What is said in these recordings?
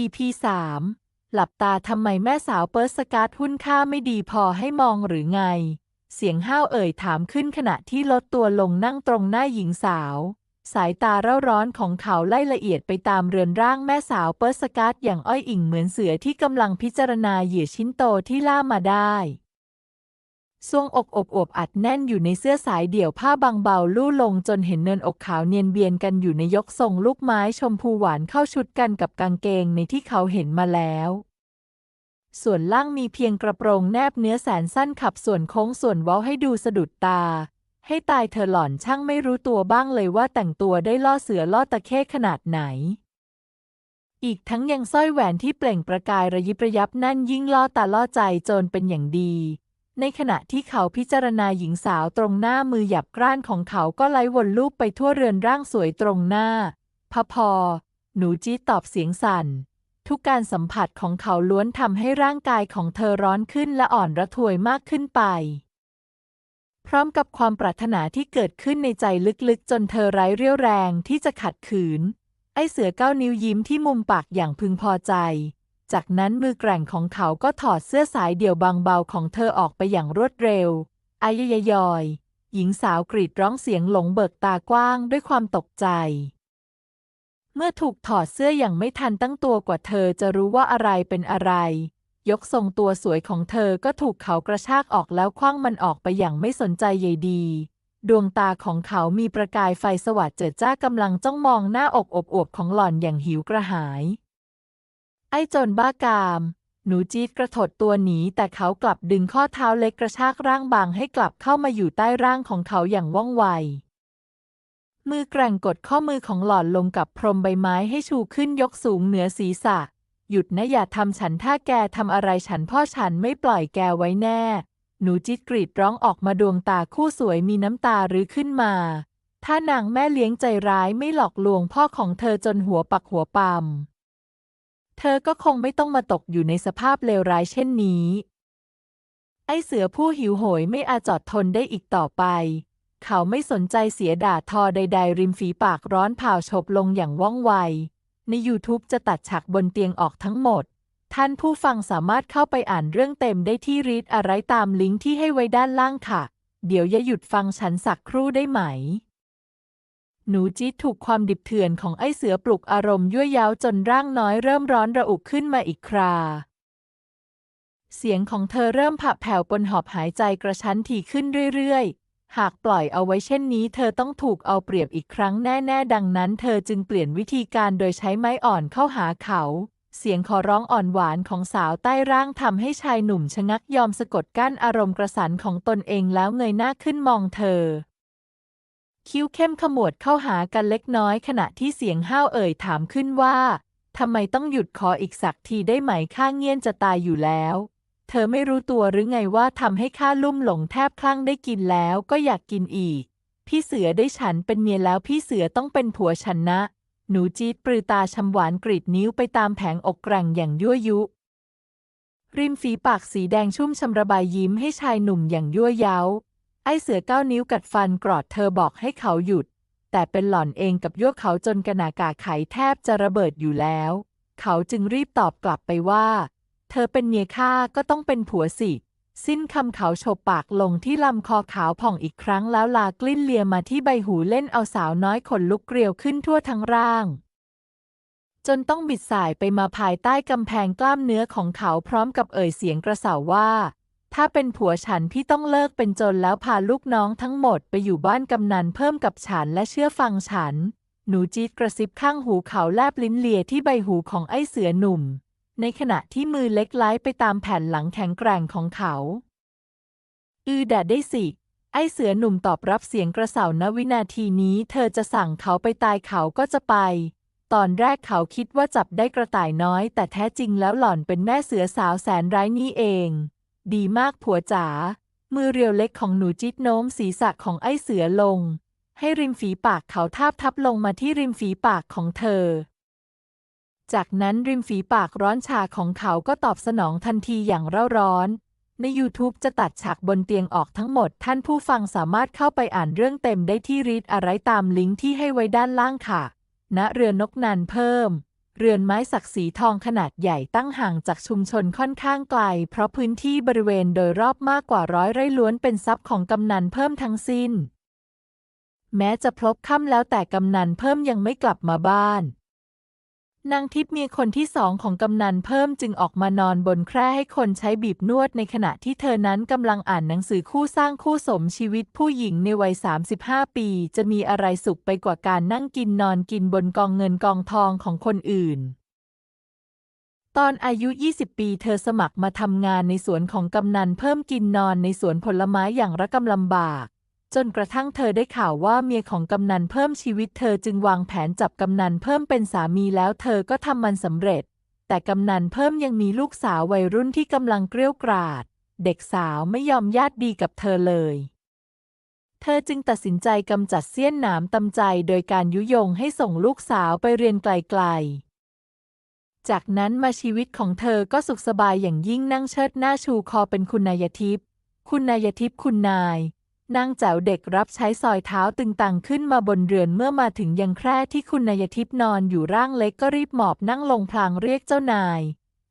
EP 3 หลับตาทำไมแม่สาวเปิร์สกาดหุ้นค่าไม่ดีพอให้มองหรือไง เสียงห้าวเอ่ยถามขึ้นขณะที่ลดตัวลงนั่งตรงหน้าหญิงสาว สายตาเร่าร้อนของเขาไล่ละเอียดไปตามเรือนร่างแม่สาวเปิร์สกาดอย่างอ้อยอิงเหมือนเสือที่กำลังพิจารณาเหยื่อชิ้นโตที่ล่ามาได้ ทรวงอกอบอวบอัดแน่นอยู่ในเสื้อสายเดี่ยวผ้าบางเบาลู่ลงจนเห็นเนินอกขาวเนียนเบียนกันอยู่ในยกทรงลูกไม้ชมพูหวานเข้าชุดกันกับกางเกงในที่เขาเห็นมาแล้ว ส่วนล่างมีเพียงกระโปรงแนบเนื้อแสนสั้นขับส่วนโค้งส่วนเว้าให้ดูสะดุดตา ให้ตายเธอหล่อนช่างไม่รู้ตัวบ้างเลยว่าแต่งตัวได้ล่อเสือล่อตะเข้ขนาดไหนอีกทั้งยังสร้อยแหวนที่เปล่งประกายระยิบระยับนั่นยิ่งล่อตาล่อใจโจรเป็นอย่างดี ในขณะที่เขาพิจารณาหญิงสาวตรงหน้ามือหยับกร้านของเขาก็ไล่วนลูปไปทั่วเรือนร่างสวยตรงหน้า พะพอ หนูจี้ตอบเสียงสั่น ทุกการสัมผัสของเขาล้วนทำให้ร่างกายของเธอร้อนขึ้นและอ่อนระทวยมากขึ้นไป พร้อมกับความปรารถนาที่เกิดขึ้นในใจลึกๆ จนเธอไร้เรี่ยวแรงที่จะขัดขืน ไอเสือเก้านิ้วยิ้มที่มุมปากอย่างพึงพอใจ จากนั้นมือแกร่งของเขาก็ถอดเสื้อสายเดี่ยวบางเบาของเธอออกไปอย่างรวดเร็วอายยยอย หญิงสาวกรีดร้องเสียงหลงเบิกตากว้างด้วยความตกใจ เมื่อถูกถอดเสื้ออย่างไม่ทันตั้งตัวกว่าเธอจะรู้ว่าอะไรเป็นอะไร ยกทรงตัวสวยของเธอก็ถูกเขากระชากออกแล้วคว้างมันออกไปอย่างไม่สนใจใยดี ดวงตาของเขามีประกายไฟสวัสดเจิดจ้ากำลังจ้องมองหน้าอกอบอวบของหล่อนอย่างหิวกระหาย ไอ้จรบ้ากาม หนูจี๊ดกระถดตัวหนีแต่เขากลับดึงข้อเท้าเล็กกระชากร่างบางให้กลับเข้ามาอยู่ใต้ร่างของเขาอย่างว่องไว มือแกร่งกดข้อมือของหล่อนลงกับพรมใบไม้ให้ชูขึ้นยกสูงเหนือศีรษะ หยุดนะอย่าทำฉันถ้าแกทำอะไรฉันพ่อฉันไม่ปล่อยแกไว้แน่ หนูจิตกรีดร้องออกมาดวงตาคู่สวยมีน้ำตารื้อขึ้นมา ถ้านางแม่เลี้ยงใจร้ายไม่หลอกลวงพ่อของเธอจนหัวปักหัวปาม เธอก็คงไม่ต้องมาตกอยู่ในสภาพเลวร้ายเช่นนี้ ไอเสือผู้หิวโหยไม่อาจจอดทนได้อีกต่อไป เขาไม่สนใจเสียด่าทอใด ๆ ริมฝีปากร้อนเผาฉบลงอย่างว่องไว ใน YouTube จะตัดฉากบนเตียงออกทั้งหมด ท่านผู้ฟังสามารถเข้าไปอ่านเรื่องเต็มได้ที่รีดอะไรตามลิงก์ที่ให้ไว้ด้านล่างค่ะ เดี๋ยวอย่าหยุดฟังฉันสักครู่ได้ไหม หนูจี๊ดถูกความดิบเถื่อนของไอ้เสือปลุกอารมณ์ยั่วย้าวจนร่างน้อยเริ่มร้อนระอุขึ้นมาอีกครา เสียงของเธอเริ่มผับแผ่วปนหอบหายใจกระชั้นถี่ขึ้นเรื่อยๆ หากปล่อยเอาไว้เช่นนี้ เธอต้องถูกเอาเปรียบอีกครั้งแน่ๆ ดังนั้น เธอจึงเปลี่ยนวิธีการโดยใช้ไม้อ่อนเข้าหาเขา เสียงขอร้องอ่อนหวานของสาวใต้ร่างทำให้ชายหนุ่มชะงักยอมสะกดกั้นอารมณ์กระสันของตนเองแล้วเงยหน้าขึ้นมองเธอ คิ้วเข้มขมวดเข้าหากันเล็กน้อยขณะที่เสียงห้าวเอ่ยถามขึ้นว่าทำไมต้องหยุดขออีกสักทีได้ไหมข้าเงียนจะตายอยู่แล้ว เธอไม่รู้ตัวหรือไงว่าทำให้ข้าลุ่มหลงแทบคลั่งได้กินแล้วก็อยากกินอีก พี่เสือได้ฉันเป็นเมียแล้วพี่เสือต้องเป็นผัวฉันนะ หนูจี๊ดปรือตาชำหวานกรีดนิ้วไปตามแผงอกกร่งอย่างยั่วยุ ริมฝีปากสีแดงชุ่มชำระบายยิ้มให้ชายหนุ่มอย่างยั่วเย้า ไอ้เสือเก้านิ้วกัดฟันกรอดเธอบอกให้เขาหยุด แต่เป็นหล่อนเองกับยั่วเขาจนกระหนากาไขแทบจะระเบิดอยู่แล้ว เขาจึงรีบตอบกลับไปว่า เธอเป็นเมียข้าก็ต้องเป็นผัวสิ สิ้นคำเขาโฉบปากลงที่ลำคอขาวผ่องอีกครั้งแล้วลากลิ้นเลียมาที่ใบหูเล่นเอาสาวน้อยขนลุกเกลียวขึ้นทั่วทั้งร่างจนต้องบิดสายไปมาภายใต้กำแพงกล้ามเนื้อของเขาพร้อมกับเอ่ยเสียงกระเสาว่า ถ้าเป็นผัวฉันพี่ต้องเลิกเป็นโจรแล้วพาลูกน้องทั้งหมดไปอยู่บ้านกำนันเพิ่มกับฉันและเชื่อฟังฉัน หนูจี๊ดกระซิบข้างหูเขาแลบลิ้นเลียที่ใบหูของไอ้เสือหนุ่ม ในขณะที่มือเล็กไล้ไปตามแผ่นหลังแข็งแกร่งของเขา อือแดดได้สิ ไอ้เสือหนุ่มตอบรับเสียงกระเสาณวินาทีนี้ เธอจะสั่งเขาไปตายเขาก็จะไปตอนแรกเขาคิดว่าจับได้กระต่ายน้อย แต่แท้จริงแล้วหล่อนเป็นแม่เสือสาวแสนร้ายนี่เอง ดีมากผัวจ๋า มือเรียวเล็กของหนูจิ๊ดโน้มศีรษะของไอ้เสือลง ให้ริมฝีปากเขาทาบทับลงมาที่ริมฝีปากของเธอ จากนั้นริมฝีปากร้อนชาของเขาก็ตอบสนองทันทีอย่างเร่าร้อน ใน YouTube จะตัดฉากบนเตียงออกทั้งหมด ท่านผู้ฟังสามารถเข้าไปอ่านเรื่องเต็มได้ที่รีดอะไรตามลิงก์ที่ให้ไว้ด้านล่างค่ะณเรือนนกนันเพิ่ม เรือนไม้สักสีทองขนาดใหญ่ตั้งห่างจากชุมชนค่อนข้างไกล เพราะพื้นที่บริเวณโดยรอบมากกว่าร้อยไร่ล้วนเป็นทรัพย์ของกำนันเพิ่มทั้งสิ้น แม้จะพลบค่ำแล้วแต่กำนันเพิ่มยังไม่กลับมาบ้าน นางทิพย์เมียคนที่สองของกำนันเพิ่มจึงออกมานอนบนแคร่ให้คนใช้บีบนวดในขณะที่เธอนั้นกำลังอ่านหนังสือคู่สร้างคู่สมชีวิตผู้หญิงในวัย 35 ปี จะมีอะไรสุขไปกว่าการนั่งกินนอนกินบนกองเงินกองทองของคนอื่น ตอนอายุ 20 ปีเธอสมัครมาทำงานในสวนของกำนันเพิ่มกินนอนในสวนผลไม้อย่างระกำลำบาก จนกระทั่งเธอได้ข่าวว่าเมียของกำนันเพิ่มชีวิตเธอจึงวางแผนจับกำนันเพิ่มเป็นสามีแล้วเธอก็ทำมันสำเร็จ แต่กำนันเพิ่มยังมีลูกสาววัยรุ่นที่กำลังเกรี้ยกราด เด็กสาวไม่ยอมญาติดีกับเธอเลย เธอจึงตัดสินใจกำจัดเสี้ยนหนามตำใจโดยการยุยงให้ส่งลูกสาวไปเรียนไกลๆจากนั้นมาชีวิตของเธอก็สุขสบายอย่างยิ่งนั่งเชิดหน้าชูคอเป็นคุณนายทิพย์ คุณนายทิพย์คุณนาย นางแจ๋วเด็กรับใช้ซอยเท้าตึงตังขึ้นมาบนเรือนเมื่อมาถึงยังแคร่ที่คุณนายทิพย์นอนอยู่ร่างเล็กก็รีบหมอบนั่งลงพลางเรียกเจ้านาย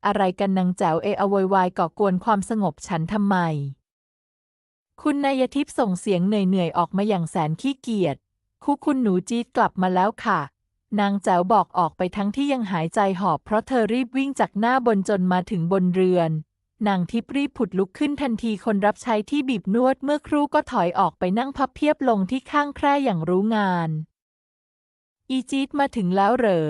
อะไรกันนางแจ๋วเออโวยวายก่อกวนความสงบฉันทำไม คุณนายทิพย์ส่งเสียงเหนื่อยๆออกมาอย่างแสนขี้เกียจคุคุณหนูจี๊ดกลับมาแล้วค่ะ นางแจ๋วบอกออกไปทั้งที่ยังหายใจหอบเพราะเธอรีบวิ่งจากหน้าบนจนมาถึงบนเรือน นางทิพรีบผุดลุกขึ้นทันทีคนรับใช้ที่บีบนวดเมื่อครู่ก็ถอยออกไปนั่งพับเพียบลงที่ข้างแคร่อย่างรู้งาน อีจีดมาถึงแล้วเหรอ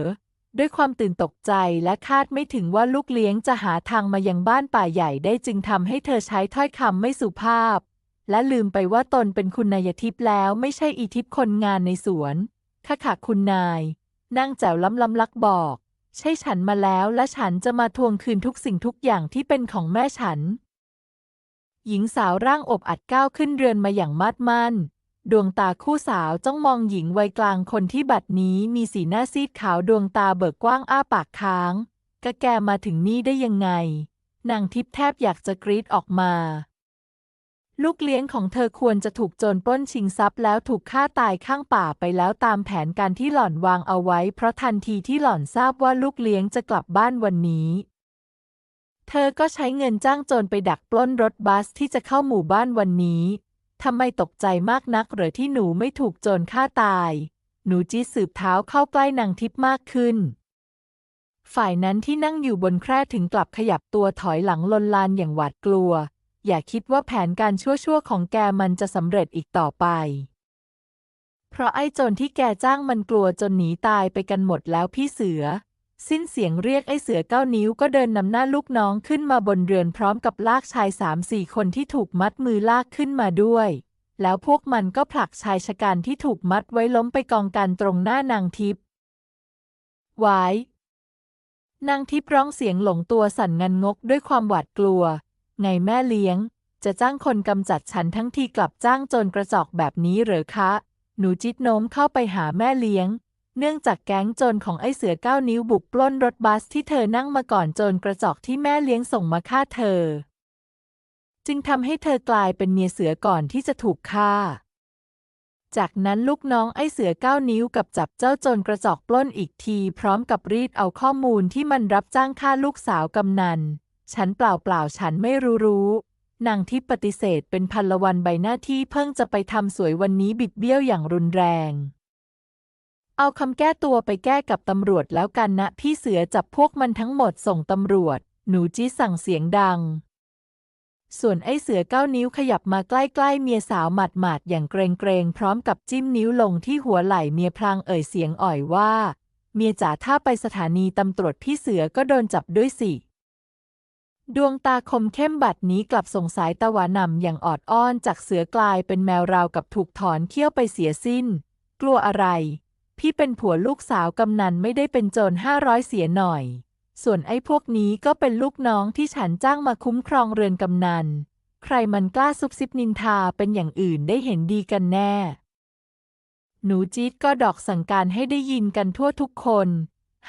ด้วยความตื่นตกใจและคาดไม่ถึงว่าลูกเลี้ยงจะหาทางมายังบ้านป่าใหญ่ได้จึงทำให้เธอใช้ถ้อยคำไม่สุภาพ และลืมไปว่าตนเป็นคุณนายทิพย์แล้วไม่ใช่อีทิพย์คนงานในสวนค่ะค่ะคุณนายนางแจ๋วล้ำล้ำลักบอก ใช่ฉันมาแล้วและฉันจะมาทวงคืนทุกสิ่งทุกอย่างที่เป็นของแม่ฉัน หญิงสาวร่างอบอัดก้าวขึ้นเรือนมาอย่างมาดมั่น ดวงตาคู่สาวจ้องมองหญิงวัยกลางคนที่บัดนี้มีสีหน้าซีดขาวดวงตาเบิกกว้างอ้าปากค้างกะแกมาถึงนี่ได้ยังไง นางทิพย์แทบอยากจะกรีดออกมา ลูกเลี้ยงของเธอควรจะถูกโจรปล้นชิงทรัพย์แล้วถูกฆ่าตายข้างป่าไปแล้วตามแผนการที่หล่อนวางเอาไว้ เพราะทันทีที่หล่อนทราบว่าลูกเลี้ยงจะกลับบ้านวันนี้ เธอก็ใช้เงินจ้างโจรไปดักปล้นรถบัสที่จะเข้าหมู่บ้านวันนี้ทำไมตกใจมากนักเหรือที่หนูไม่ถูกโจรฆ่าตาย หนูจีสืบเท้าเข้าใกล้นางทิพมากขึ้นฝ่ายนั้นที่นั่งอยู่บนแคร่ถึงกลับขยับตัวถอยหลังลนลานอย่างหวาดกลัว อย่าคิดว่าแผนการชั่วๆของแกมันจะสำเร็จอีกต่อไป เพราะไอ้โจรที่แกจ้างมันกลัวจนหนีตายไปกันหมดแล้วพี่เสือ สิ้นเสียงเรียกไอ้เสือเก้านิ้วก็เดินนำหน้าลูกน้องขึ้นมาบนเรือนพร้อมกับลากชายสามสี่คนที่ถูกมัดมือลากขึ้นมาด้วย แล้วพวกมันก็ผลักชายชะกันที่ถูกมัดไว้ล้มไปกองกันตรงหน้านางทิพย์ไว้นางทิพย์ร้องเสียงหลงตัวสั่นงันงกด้วยความหวาดกลัว ไงแม่เลี้ยง จะจ้างคนกำจัดฉันทั้งทีกลับจ้างโจรกระจอกแบบนี้เหรอคะ หนูจิตโน้มเข้าไปหาแม่เลี้ยง เนื่องจากแก๊งโจรของไอ้เสือเก้านิ้วบุกปล้นรถบัสที่เธอนั่งมาก่อนโจรกระจอกที่แม่เลี้ยงส่งมาฆ่าเธอ จึงทำให้เธอกลายเป็นเมียเสือก่อนที่จะถูกฆ่าจากนั้นลูกน้องไอ้เสือเก้านิ้วกับจับเจ้าโจรกระจอกปล้นอีกที พร้อมกับรีดเอาข้อมูลที่มันรับจ้างฆ่าลูกสาวกำนัน ฉันเปล่าเปล่าๆฉันไม่รู้รู้นางที่ปฏิเสธเป็นพันละวันใบหน้าที่เพิ่งจะไปทำสวยวันนี้บิดเบี้ยวอย่างรุนแรง เอาคำแก้ตัวไปแก้กับตำรวจแล้วกันนะ พี่เสือจับพวกมันทั้งหมดส่งตำรวจ หนูจี้สั่งเสียงดัง ส่วนไอ้เสือเก้านิ้วขยับมาใกล้ๆเมียสาวหมาดๆอย่างเกรงๆ พร้อมกับจิ้มนิ้วลงที่หัวไหล่เมียพลางเอ่ยเสียงอ่อยว่า เมียจ๋าถ้าไปสถานีตำรวจพี่เสือก็โดนจับด้วยสิ ดวงตาคมเข้มบัดนี้กลับส่งสายตะหวานำอย่างออดอ้อนจากเสือกลายเป็นแมวราวกับถูกถอนเขี้ยวไปเสียสิ้น กลัวอะไร พี่เป็นผัวลูกสาวกำนันไม่ได้เป็นโจรห้าร้อยเสียหน่อย ส่วนไอ้พวกนี้ก็เป็นลูกน้องที่ฉันจ้างมาคุ้มครองเรือนกำนัน ใครมันกล้าซุบซิบนินทาเป็นอย่างอื่นได้เห็นดีกันแน่ หนูจี๊ดก็ดอกสั่งการให้ได้ยินกันทั่วทุกคน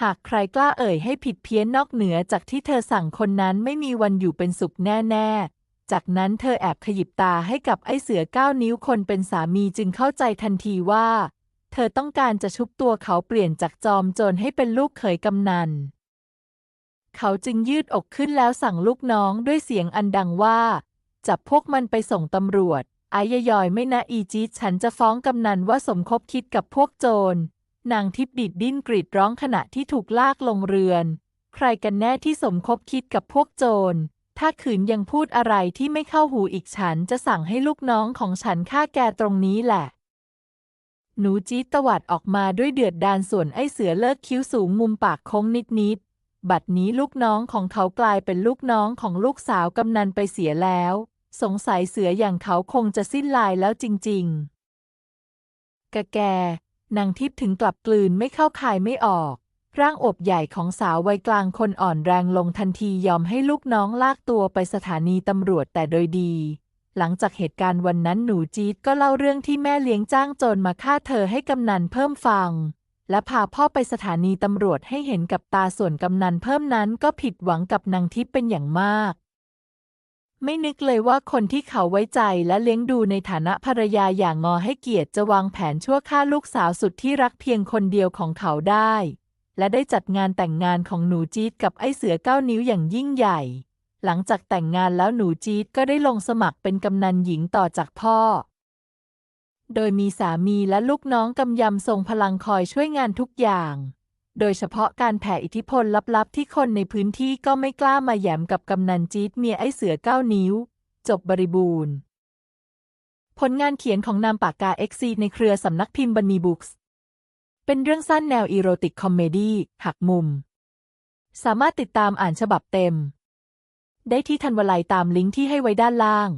หากใครกล้าเอ่ยให้ผิดเพี้ยนนอกเหนือจากที่เธอสั่งคนนั้นไม่มีวันอยู่เป็นสุขแน่ๆ จากนั้นเธอแอบขยิบตาให้กับไอ้เสือเก้านิ้วคนเป็นสามีจึงเข้าใจทันทีว่า เธอต้องการจะชุบตัวเขาเปลี่ยนจากจอมโจรให้เป็นลูกเขยกำนัน เขาจึงยืดอกขึ้นแล้วสั่งลูกน้องด้วยเสียงอันดังว่า จับพวกมันไปส่งตำรวจอายยอยไม่นะอีจีฉันจะฟ้องกำนันว่าสมคบคิดกับพวกโจร นางทิพดิดดิ้นกรีดร้องขณะที่ถูกลากลงเรือน ใครกันแน่ที่สมคบคิดกับพวกโจร ถ้าขืนยังพูดอะไรที่ไม่เข้าหูอีกฉันจะสั่งให้ลูกน้องของฉันฆ่าแกตรงนี้แหละ หนูจี๊ดตวัดออกมาด้วยเดือดดานส่วนไอ้เสือเลิกคิ้วสูงมุมปากโค้งนิดๆ บัดนี้ลูกน้องของเขากลายเป็นลูกน้องของลูกสาวกำนันไปเสียแล้ว สงสัยเสืออย่างเขาคงจะสิ้นลายแล้วจริง ๆกะแก นางทิพย์ถึงกลับกลืนไม่เข้าคายไม่ออก ร่างอบใหญ่ของสาววัยกลางคนอ่อนแรงลงทันทียอมให้ลูกน้องลากตัวไปสถานีตำรวจแต่โดยดี หลังจากเหตุการณ์วันนั้นหนูจี๊ดก็เล่าเรื่องที่แม่เลี้ยงจ้างโจรมาฆ่าเธอให้กำนันเพิ่มฟัง และพาพ่อไปสถานีตำรวจให้เห็นกับตาส่วนกำนันเพิ่มนั้นก็ผิดหวังกับนางทิพย์เป็นอย่างมาก ไม่นึกเลยว่าคนที่เขาไว้ใจและเลี้ยงดูในฐานะภรรยาอย่างงอให้เกียรติจะวางแผนชั่วฆ่าลูกสาวสุดที่รักเพียงคนเดียวของเขาได้ และได้จัดงานแต่งงานของหนูจี๊ดกับไอ้เสือเก้านิ้วอย่างยิ่งใหญ่ หลังจากแต่งงานแล้วหนูจี๊ดก็ได้ลงสมัครเป็นกำนันหญิงต่อจากพ่อ โดยมีสามีและลูกน้องกำยำทรงพลังคอยช่วยงานทุกอย่าง โดยเฉพาะการแผ่อิทธิพลลับๆ ที่คนในพื้นที่ก็ไม่กล้ามาแยมกับกำนันจี๊ดเมียไอ้เสือเก้านิ้ว จบบริบูรณ์ ผลงานเขียนของนามปากกาเอ็กซีในเครือสำนักพิมพ์บันนีบุ๊กส์เป็นเรื่องสั้นแนวอีโรติกคอมเมดี้หักมุม สามารถติดตามอ่านฉบับเต็ม ได้ที่ทันวลัยตามลิงก์ที่ให้ไว้ด้านล่าง